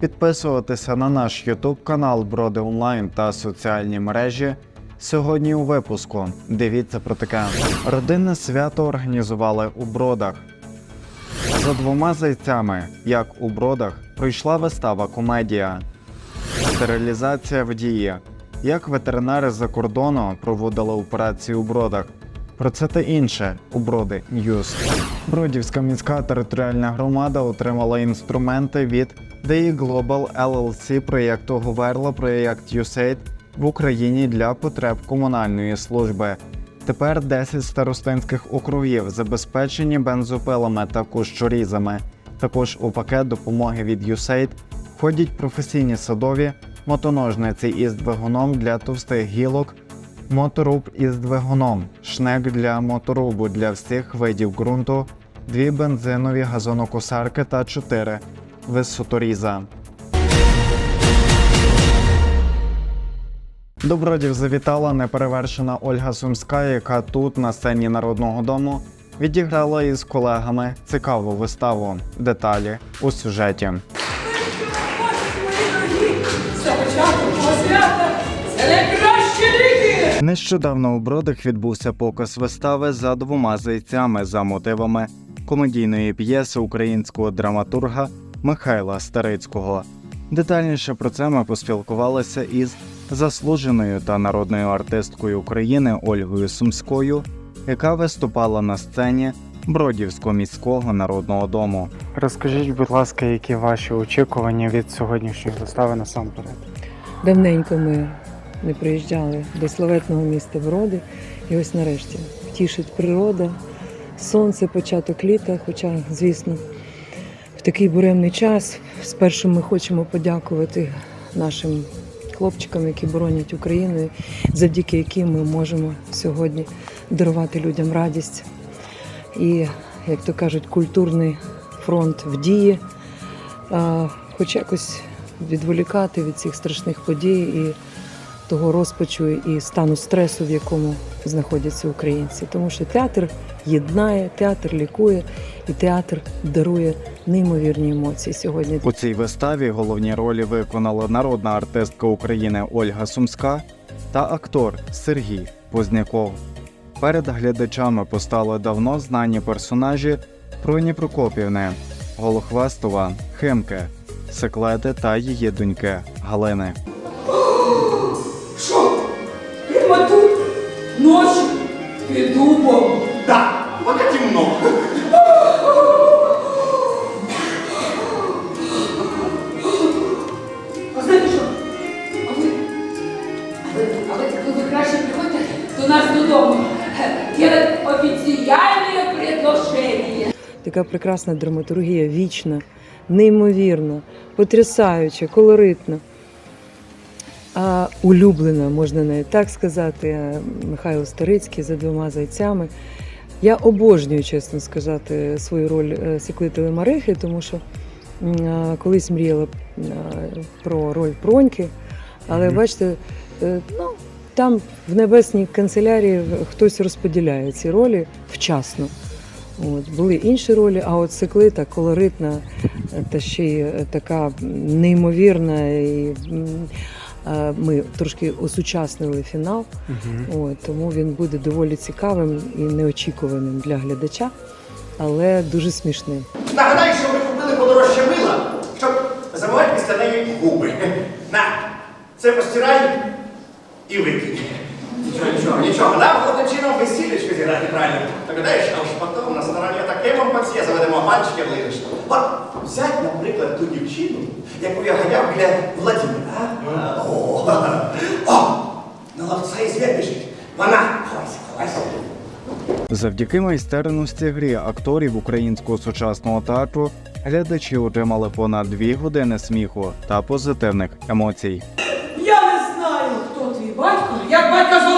підписуватися на наш YouTube канал Броди Онлайн та соціальні мережі. Сьогодні у випуску дивіться про таке. Родинне свято організували у бродах. За двома зайцями, як у бродах, пройшла вистава комедія. Стерилізація в дії. Як ветеринари з-за кордону проводили операцію у бродах. Про це та інше у Броди Ньюс. Бродівська міська територіальна громада отримала інструменти від DE Global LLC проєкту Говерла проєкт USAID в Україні для потреб комунальної служби. Тепер 10 старостинських округів забезпечені бензопилами та кущорізами. Також у пакет допомоги від USAID входять професійні садові, мотоножниці із двигуном для товстих гілок, моторуб із двигуном, шнек для моторубу для всіх видів ґрунту, дві бензинові газонокосарки та чотири висоторіза. До Бродів завітала неперевершена Ольга Сумська, яка тут на сцені народного дому відіграла із колегами цікаву виставу. Деталі у сюжеті. Початок мого свята! Нещодавно у Бродах відбувся показ вистави за двома зайцями за мотивами комедійної п'єси українського драматурга Михайла Старицького. Детальніше про це ми поспілкувалися із заслуженою та народною артисткою України Ольгою Сумською, яка виступала на сцені Бродівського міського народного дому. Розкажіть, будь ласка, які ваші очікування від сьогоднішньої вистави насамперед? Давненько ми не приїжджали до славетного міста Броди. І ось нарешті тішить природа, сонце, початок літа. Хоча, звісно, в такий буремний час спершу ми хочемо подякувати нашим хлопчикам, які боронять Україну, завдяки яким ми можемо сьогодні дарувати людям радість. І, як то кажуть, культурний фронт в дії. Хоч якось відволікати від цих страшних подій і того розпачу і стану стресу, в якому знаходяться українці. Тому що театр єднає, театр лікує, і театр дарує неймовірні емоції сьогодні. У цій виставі головні ролі виконала народна артистка України Ольга Сумська та актор Сергій Позняков. Перед глядачами постали давно знані персонажі Проні Прокопівни, Голохвастова, Химки, Секлети та її доньки Галини. Така прекрасна драматургія, вічна, неймовірна, потрясаюча, колоритна. А улюблена, можна навіть так сказати, е, Михайло Старицький за двома зайцями. Я обожнюю, чесно сказати, свою роль е, Марихи, тому що е, колись мріяла про роль Проньки, але Мгм. бачите, е, ну, там в небесній канцелярії хтось розподіляє ці ролі вчасно. От, були інші ролі, а от циклита колоритна та ще й е, така неймовірна. І, е, ми трошки осучаснили фінал, от, тому він буде доволі цікавим і неочікуваним для глядача, але дуже смішним. Нагадай, що ми купили подорожче мила, щоб замивати після неї губи. На, це постирай і викинь. Нічого, нічого, нічого. Нам головним чином весілечко зіграти правильно. Догадаєш, а ж потім на стороні таке вам паціє заведемо мальчики ближеш. От, взять, наприклад, ту дівчину, яку я ганяв біля Владимира. О, о, ну от цей звір біжить. Вона, ховайся, ховайся. Завдяки майстерності грі акторів українського сучасного театру глядачі отримали понад дві години сміху та позитивних емоцій. Я не знаю, хто твій батько. Як батька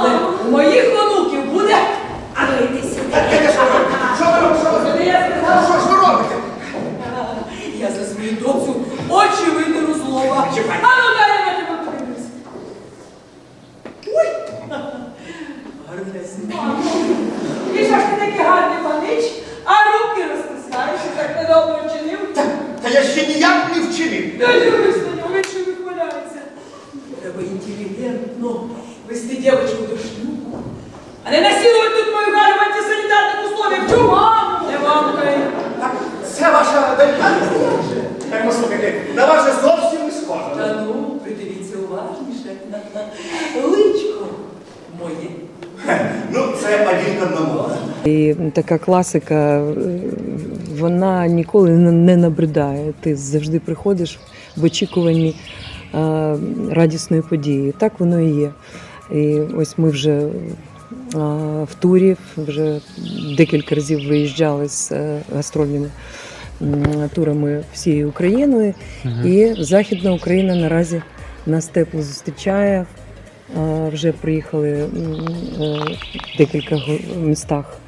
Але у моїх онуків буде. А ну йди сюди. Що ви робите? Що ви робите? Я за свою доцю очі витеру злова. Чекай. А ну дай я на тебе подивлюсь. Ой! Гарнесенька. І що ж ти такий гарний панич, а руки розтискаєш, і так недобре вчинив. Та я ще ніяк не вчинив. Не дивись на нього, він ще вихваляється. Треба інтелігентно вести дівчинку до шлюбу. А не насилувати тут мою гару в антисанітарних условиях. Чу, маму, не мамкай. Так, це ваша донька? Так, послухайте, на вас же зовсім не схоже. Та ну, придивіться уважніше. Личко моє. Ну, це один к одному. І така класика, вона ніколи не набридає. Ти завжди приходиш в очікуванні е, радісної події. Так воно і є. І ось ми вже е, в турі, вже декілька разів виїжджали з е, гастрольними турами всією Україною. І Західна Україна наразі нас тепло зустрічає. Е, Вже приїхали е, в декілька містах.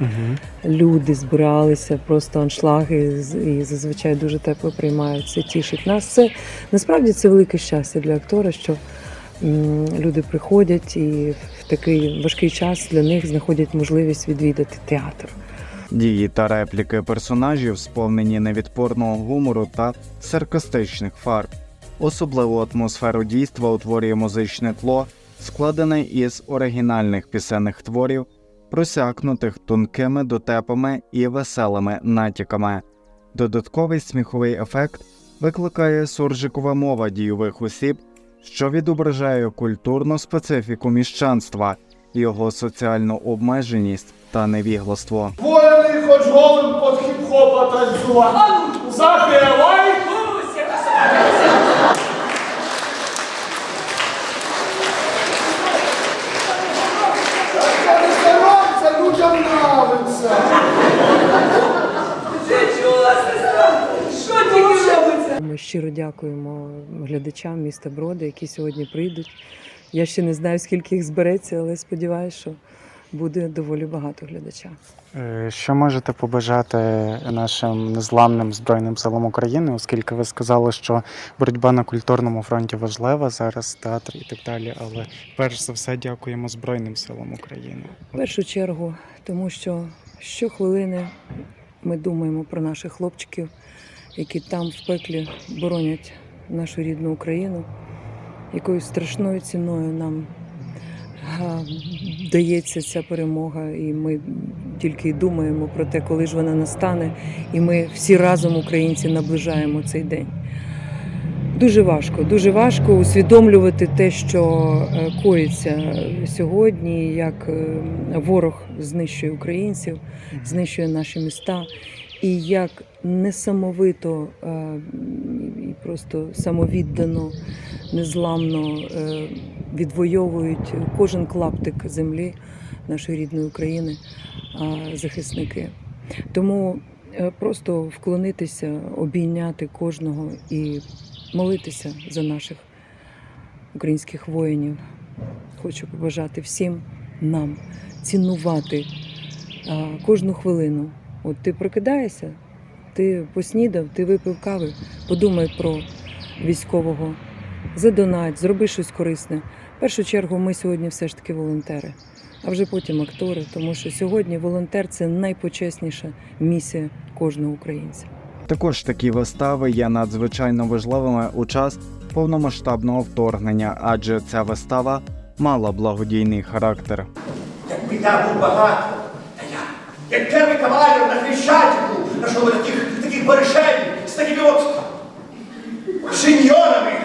Люди збиралися, просто аншлаги і зазвичай дуже тепло приймають. Це тішить нас. Це насправді це велике щастя для актора, що люди приходять і в такий важкий час для них знаходять можливість відвідати театр. Дії та репліки персонажів сповнені невідпорного гумору та саркастичних фарб. Особливу атмосферу дійства утворює музичне тло, складене із оригінальних пісенних творів, просякнутих тонкими дотепами і веселими натяками. Додатковий сміховий ефект викликає суржикова мова дійових осіб, що відображає культурну специфіку міщанства, його соціальну обмеженість та невігластво. Воїни хоч голим под хіп-хопа танцювати. Запівай! Гуся, красавиця. Це не стараться, людям нравиться. Ти чула, сестра? Що тільки робиться? Ми щиро дякуємо глядачам міста Броди, які сьогодні прийдуть. Я ще не знаю, скільки їх збереться, але сподіваюся, що буде доволі багато глядача. Е, Що можете побажати нашим незламним збройним силам України, оскільки ви сказали, що боротьба на культурному фронті важлива зараз, театр і так далі. Але перш за все дякуємо Збройним силам України. В першу чергу, тому що щохвилини ми думаємо про наших хлопчиків, які там в пеклі боронять нашу рідну Україну, якою страшною ціною нам дається ця перемога, і ми тільки й думаємо про те, коли ж вона настане, і ми всі разом, українці, наближаємо цей день. Дуже важко, дуже важко усвідомлювати те, що е, коїться сьогодні, як е, ворог знищує українців, знищує наші міста, і як несамовито е, і просто самовіддано, незламно е, відвоюють кожен клаптик землі нашої рідної України захисники. Тому е, просто вклонитися, обійняти кожного і молитися за наших українських воїнів. Хочу побажати всім нам цінувати кожну хвилину. От ти прокидаєшся, ти поснідав, ти випив кави, подумай про військового, задонать, зроби щось корисне. В першу чергу ми сьогодні все ж таки волонтери, а вже потім актори, тому що сьогодні волонтер це найпочесніша місія кожного українця. Також такі вистави є надзвичайно важливими у час повномасштабного вторгнення, адже ця вистава мала благодійний характер. Як біда був багато. Та я, як перший кавалер на Хрещатику, би таких, и барышами с такими вот шиньонами.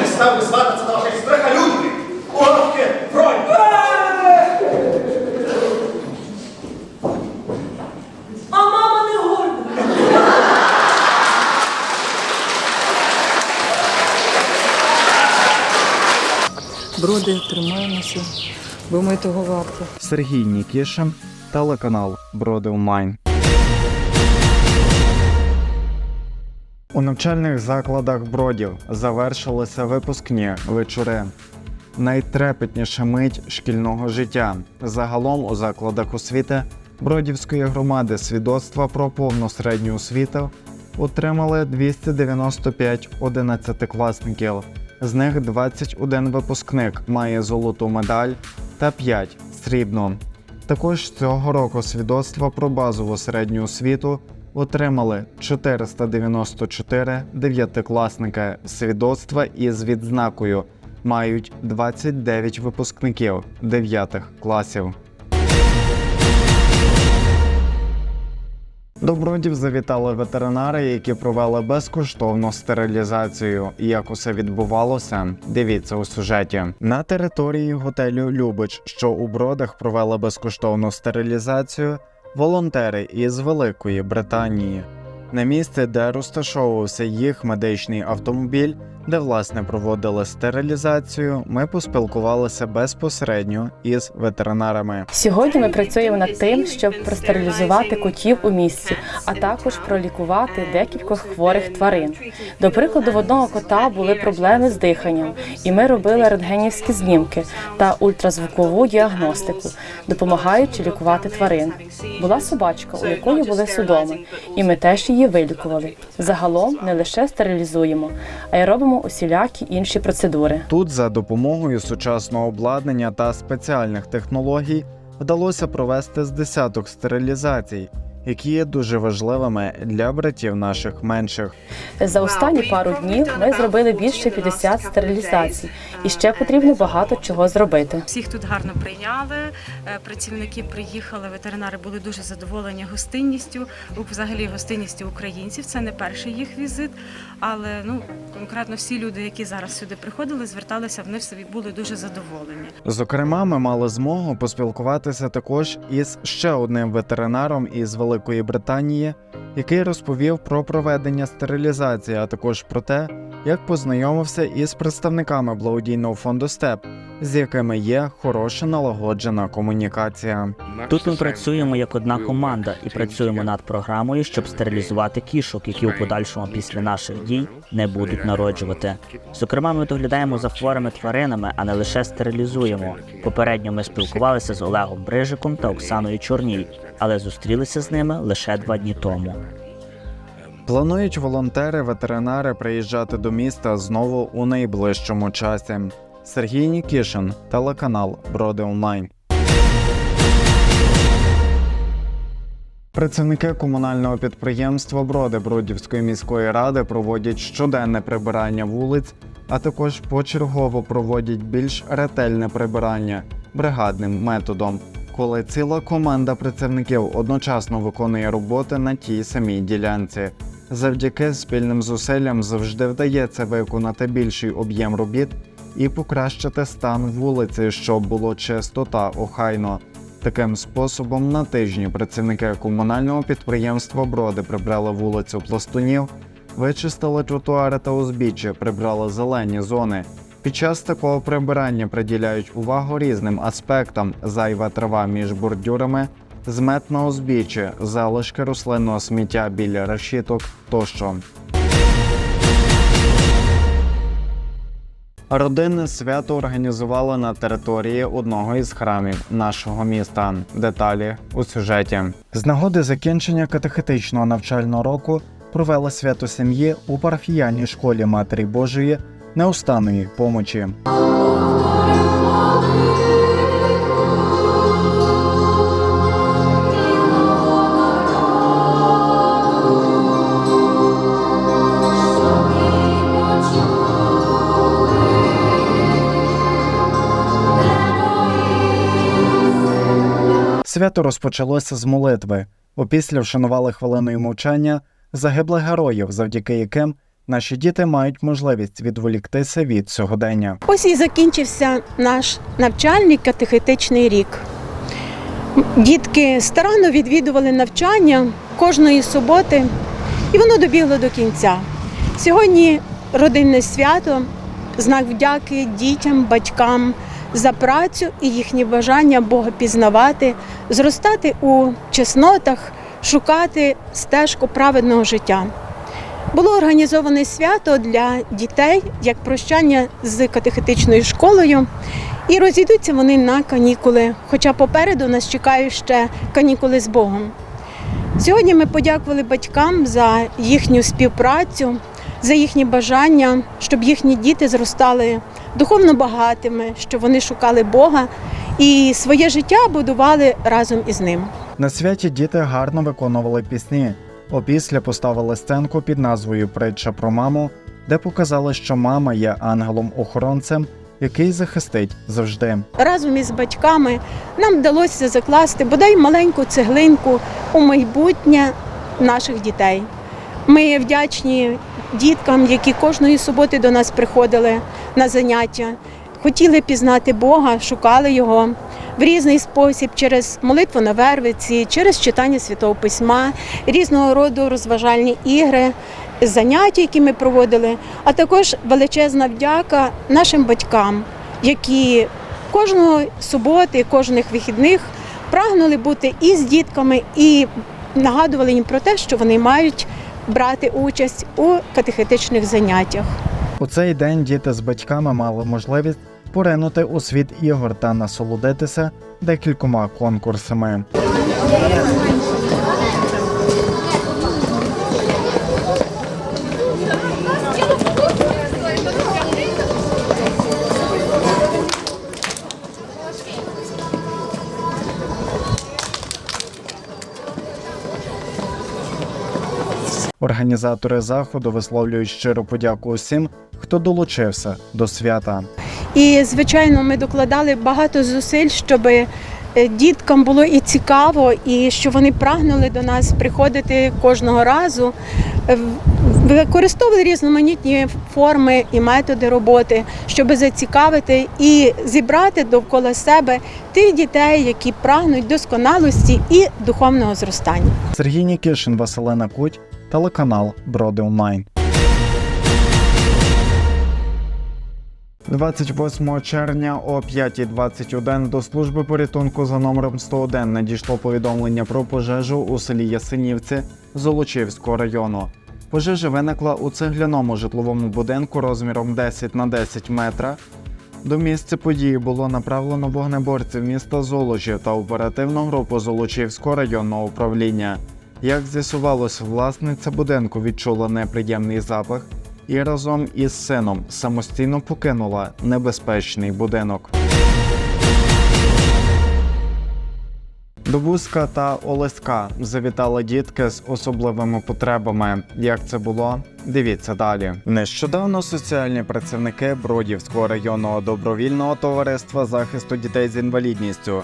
Не став би свататься на вашей страхолюдной уловке бронь. А мама не горда. Броди, тримаємося, бо ми того варто. Сергій Нікішин, телеканал Броди Онлайн. У навчальних закладах бродів завершилися випускні вечори. Найтрепетніша мить шкільного життя. Загалом у закладах освіти Бродівської громади свідоцтва про повну середню освіту отримали 295 одинадцятикласників. З них 21 випускник має золоту медаль та 5 срібну. Також цього року свідоцтва про базову середню освіту отримали 494 дев'ятикласники. Свідоцтва із відзнакою мають 29 випускників 9 класів. До Бродів завітали ветеринари, які провели безкоштовну стерилізацію. Як усе відбувалося, дивіться у сюжеті. На території готелю Любич, що у Бродах провели безкоштовну стерилізацію, волонтери із Великої Британії. На місце, де розташовувався їх медичний автомобіль, де власне проводили стерилізацію, ми поспілкувалися безпосередньо із ветеринарами. Сьогодні ми працюємо над тим, щоб простерилізувати котів у місті, а також пролікувати декількох хворих тварин. До прикладу, в одного кота були проблеми з диханням, і ми робили рентгенівські знімки та ультразвукову діагностику, допомагаючи лікувати тварин. Була собачка, у якої були судоми, і ми теж її вилікували. Загалом не лише стерилізуємо, а й робимо усілякі інші процедури. Тут за допомогою сучасного обладнання та спеціальних технологій вдалося провести з десяток стерилізацій, які є дуже важливими для братів наших менших. За останні пару днів ми зробили більше 50 стерилізацій, і ще потрібно багато чого зробити. Всіх тут гарно прийняли. е, Працівники приїхали, ветеринари були дуже задоволені гостинністю, у- взагалі гостинністю українців. Це не перший їх візит, але ну конкретно всі люди, які зараз сюди приходили, зверталися, вони собі були дуже задоволені. Зокрема, ми мали змогу поспілкуватися також із ще одним ветеринаром із Великої Британії, який розповів про проведення стерилізації, а також про те, як познайомився із представниками благодійного фонду СТЕП, з якими є хороша налагоджена комунікація. Тут ми працюємо як одна команда і працюємо над програмою, щоб стерилізувати кішок, які у подальшому після наших дій не будуть народжувати. Зокрема, ми доглядаємо за хворими тваринами, а не лише стерилізуємо. Попередньо ми спілкувалися з Олегом Брижиком та Оксаною Чорній, але зустрілися з ними лише два дні тому. Планують волонтери, ветеринари приїжджати до міста знову у найближчому часі. Сергій Нікішин, телеканал Броди Онлайн. Працівники комунального підприємства Броди Бродівської міської ради проводять щоденне прибирання вулиць, а також почергово проводять більш ретельне прибирання бригадним методом, коли ціла команда працівників одночасно виконує роботи на тій самій ділянці. Завдяки спільним зусиллям завжди вдається виконати більший об'єм робіт і покращити стан вулиці, щоб було чисто та охайно. Таким способом на тижні працівники комунального підприємства Броди прибрали вулицю Пластунів, вичистили тротуари та узбіччя, прибрали зелені зони. Під час такого прибирання приділяють увагу різним аспектам: зайва трава між бордюрами, змет на узбіччі, залишки рослинного сміття біля решіток тощо. Родинне свято організували на території одного із храмів нашого міста. Деталі у сюжеті. З нагоди закінчення катехетичного навчального року провели свято сім'ї у парафіяльній школі Матері Божої неустанної помочі. Свято розпочалося з молитви. Опісля вшанували хвилиною мовчання загиблих героїв, завдяки яким наші діти мають можливість відволіктися від сьогодення. Ось і закінчився наш навчальний катехетичний рік. Дітки старанно відвідували навчання кожної суботи, і воно добігло до кінця. Сьогодні родинне свято, знак вдяки дітям, батькам за працю і їхнє бажання Бога пізнавати, зростати у чеснотах, шукати стежку праведного життя. Було організоване свято для дітей як прощання з катехетичною школою. І розійдуться вони на канікули, хоча попереду нас чекають ще канікули з Богом. Сьогодні ми подякували батькам за їхню співпрацю, за їхні бажання, щоб їхні діти зростали духовно багатими, щоб вони шукали Бога і своє життя будували разом із ним. На святі діти гарно виконували пісні. Опісля поставили сценку під назвою Притча про маму, де показали, що мама є ангелом-охоронцем, який захистить завжди. разом із батьками нам вдалося закласти бодай маленьку цеглинку у майбутнє наших дітей. Ми вдячні діткам, які кожної суботи до нас приходили на заняття, хотіли пізнати Бога, шукали його в різний спосіб через молитву на вервиці, через читання святого письма, різного роду розважальні ігри, заняття, які ми проводили, а також величезна вдяка нашим батькам, які кожної суботи, кожних вихідних прагнули бути і з дітками, і нагадували їм про те, що вони мають брати участь у катехетичних заняттях. У цей день діти з батьками мали можливість поринути у світ ігор та насолодитися декількома конкурсами. Організатори заходу висловлюють щиру подяку усім, хто долучився до свята. І, звичайно, ми докладали багато зусиль, щоб е, діткам було і цікаво, і що вони прагнули до нас приходити кожного разу. Е, Використовували різноманітні форми і методи роботи, щоб зацікавити і зібрати довкола себе тих дітей, які прагнуть досконалості і духовного зростання. Сергій Нікішин, Василина Куть, телеканал Броди Онлайн. 28 червня о 5.21 до служби порятунку за номером 101 надійшло повідомлення про пожежу у селі Ясинівці Золочівського району. Пожежа виникла у цегляному житловому будинку розміром 10 на 10 метра. До місця події було направлено вогнеборців міста Золочі та оперативну групу Золочівського районного управління. Як з'ясувалось, власниця будинку відчула неприємний запах і разом із сином самостійно покинула небезпечний будинок. До Вузка та Олеска завітали дітки з особливими потребами. Як це було? Дивіться далі. Нещодавно соціальні працівники Бродівського районного добровільного товариства захисту дітей з інвалідністю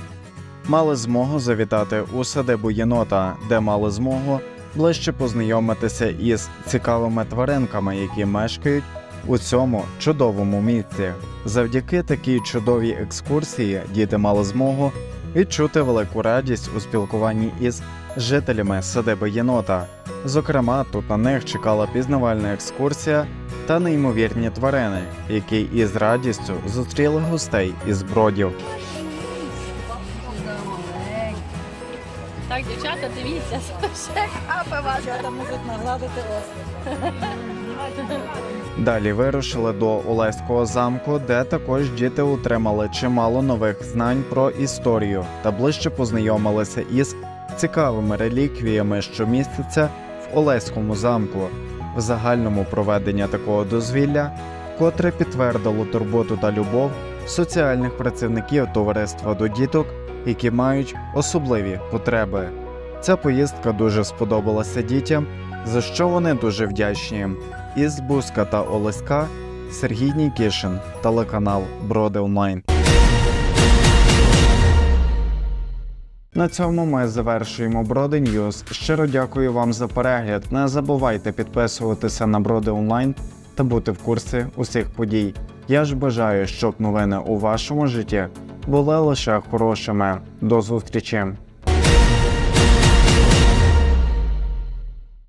мали змогу завітати у садибу єнота, де мали змогу ближче познайомитися із цікавими тваринками, які мешкають у цьому чудовому місці. Завдяки такій чудовій екскурсії діти мали змогу відчути велику радість у спілкуванні із жителями садиби єнота. Зокрема, тут на них чекала пізнавальна екскурсія та неймовірні тварини, які із радістю зустріли гостей із бродів. Так, дівчата, дивіться, ще капе вас. Далі вирушили до Олеського замку, де також діти отримали чимало нових знань про історію та ближче познайомилися із цікавими реліквіями, що містяться в Олеському замку. В загальному проведення такого дозвілля вкотре підтвердило турботу та любов соціальних працівників товариства до діток, які мають особливі потреби. Ця поїздка дуже сподобалася дітям, за що вони дуже вдячні. Із Бузька та Олеська Сергій Нікішин, телеканал Броди Онлайн. На цьому ми завершуємо Броди Ньюз. Щиро дякую вам за перегляд. Не забувайте підписуватися на Броди Онлайн та бути в курсі усіх подій. Я ж бажаю, щоб новини у вашому житті були лише хорошими. До зустрічі!